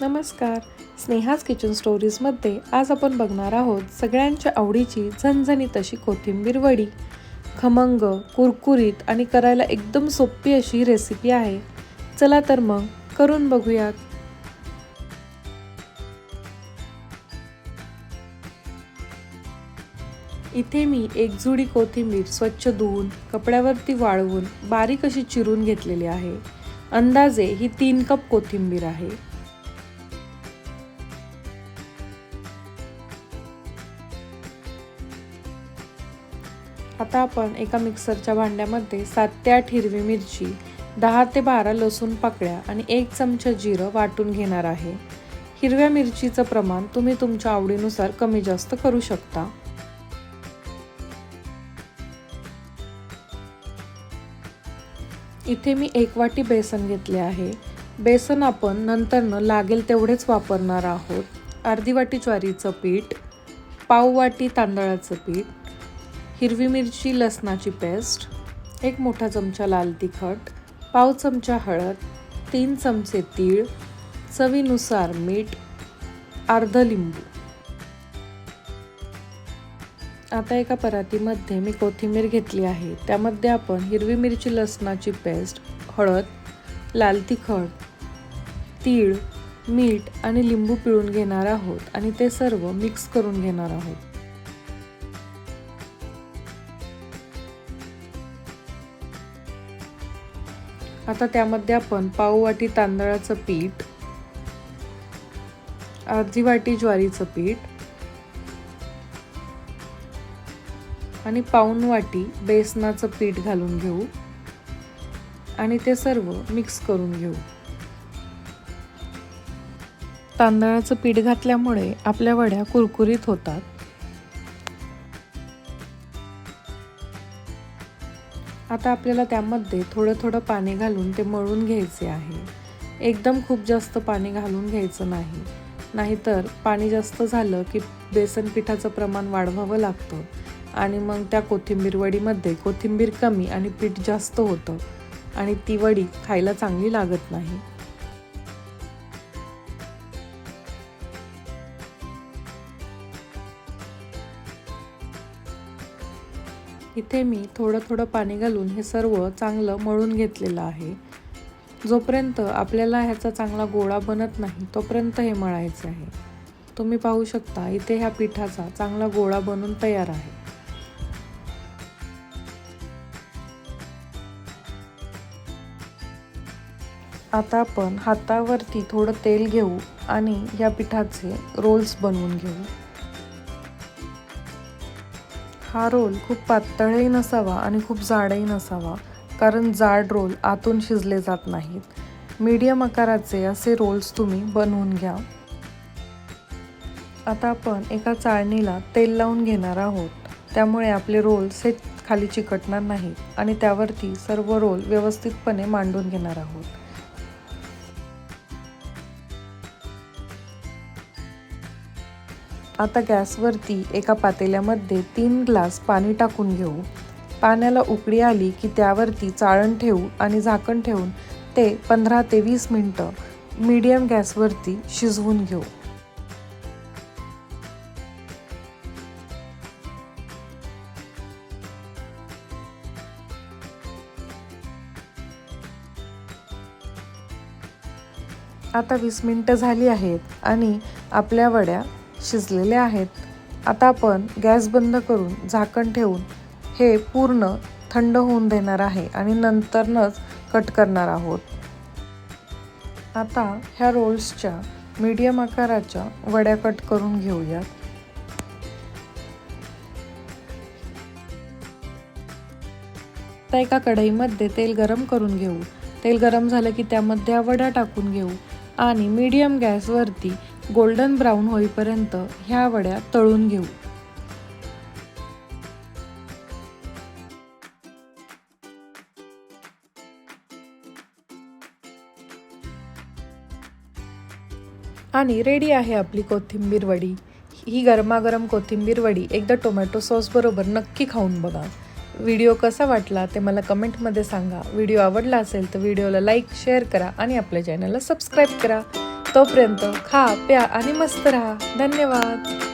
नमस्कार. स्नेहाज किचन स्टोरीजमध्ये आज आपण बघणार आहोत सगळ्यांच्या आवडीची झणझणीत अशी कोथिंबीर वडी. खमंग कुरकुरीत आणि करायला एकदम सोपी अशी रेसिपी आहे. चला तर मग करून बघूयात. इथे मी एक जुडी कोथिंबीर स्वच्छ धुवून कपड्यावरती वाळवून बारीक अशी चिरून घेतलेली आहे. अंदाजे ही तीन कप कोथिंबीर आहे. आता आपण एका मिक्सरच्या भांड्यामध्ये सात ते आठ हिरवी मिरची दहा ते बारा लसूण पाकळ्या आणि एक चमचा जिरं वाटून घेणार आहे. हिरव्या मिरचीचं प्रमाण तुम्ही तुमच्या आवडीनुसार कमी जास्त करू शकता. इथे मी एक वाटी बेसन घेतले आहे. बेसन आपण नंतरनं लागेल तेवढेच वापरणार आहोत. अर्धी वाटी ज्वारीचं पीठ पाव वाटी तांदळाचं पीठ हिरवी मिरची लसणाची पेस्ट एक मोठा चमचा लाल तिखट पाव चमचा हळद तीन चमचे तीळ चवीनुसार मीठ अर्ध लिंबू. आता एका परातीमध्ये मी कोथिंबीर घेतली आहे. त्यामध्ये आपण हिरवी मिरची लसणाची पेस्ट हळद लाल तिखट तीळ मीठ आणि लिंबू पिळून घेणार आहोत आणि ते सर्व मिक्स करून घेणार आहोत. आता त्यामध्ये आपण पाव वाटी तांदळाचं पीठ अर्धी वाटी ज्वारीचं पीठ आणि पाऊन वाटी बेसनाचं पीठ घालून घेऊ. आणि ते सर्व मिक्स करून घेऊ. तांदळाचं पीठ घातल्यामुळे आपल्या वड्या कुरकुरीत होतात. आता आपल्याला त्यामध्ये थोडं थोडं पाणी घालून ते मळून घ्यायचे आहे. एकदम खूप जास्त पाणी घालून घ्यायचं नाही. नाहीतर पाणी जास्त झालं की बेसन पिठाचं प्रमाण वाढवावं लागतं. आणि मग त्या कोथिंबीर वडीमध्ये कोथिंबीर कमी आणि पीठ जास्त होतं. आणि ती वडी खायला चांगली लागत नाही. इथे मी थोडं थोडं पाणी घालून हे सर्व चांगलं मळून घेतलेलं आहे. जोपर्यंत आपल्याला ह्याचा चांगला गोळा बनत नाही तोपर्यंत हे मळायचे आहे. तुम्ही पाहू शकता इथे ह्या पिठाचा चांगला गोळा बनून तयार आहे. आता आपण हातावरती थोडं तेल घेऊ आणि या पिठाचे रोल्स बनवून घेऊ. हा रोल खूप पातळही नसावा आणि खूप जाडही नसावा कारण जाड रोल आतून शिजले जात नाहीत. मीडियम आकाराचे असे रोल्स तुम्ही बनवून घ्या. आता आपण एका चाळणीला तेल लावून घेणार आहोत. त्यामुळे आपले रोल्स हे खाली चिकटणार नाहीत आणि त्यावरती सर्व रोल व्यवस्थितपणे मांडून घेणार आहोत. आता गॅसवरती एका पातेल्यामध्ये तीन ग्लास पाणी टाकून घेऊ. पाण्याला उकळी आली की त्यावरती चाळण ठेवू आणि झाकण ठेवून ते पंधरा ते वीस मिनटं मीडियम गॅसवरती शिजवून घेऊ. आता वीस मिनटं झाली आहेत आणि आपल्या वड्या शिजलेले आहेत. आता आपण गॅस बंद करून झाकण ठेवून हे पूर्ण थंड होऊन देणार आहे आणि नंतरनच कट करणार आहोत. आता ह्या रोल्सच्या मीडियम आकाराच्या वड्या कट करून घेऊयात. आता एका कढईमध्ये तेल गरम करून घेऊ. तेल गरम झालं की त्यामध्ये वड्या टाकून घेऊ आणि मीडियम गॅसवरती गोल्डन ब्राऊन होईपर्यंत ह्या वड्या तळून घेऊ. आणि रेडी आहे आपली कोथिंबीर वडी. ही गरमागरम कोथिंबीर वडी एकदा टोमॅटो सॉसबरोबर नक्की खाऊन बघा. व्हिडिओ कसा वाटला ते मला कमेंटमध्ये सांगा. व्हिडिओ आवडला असेल तर व्हिडिओला लाईक शेअर करा आणि आपल्या चॅनलला सबस्क्राईब करा. तोपर्यंत खा प्या आणि मस्त राहा. धन्यवाद.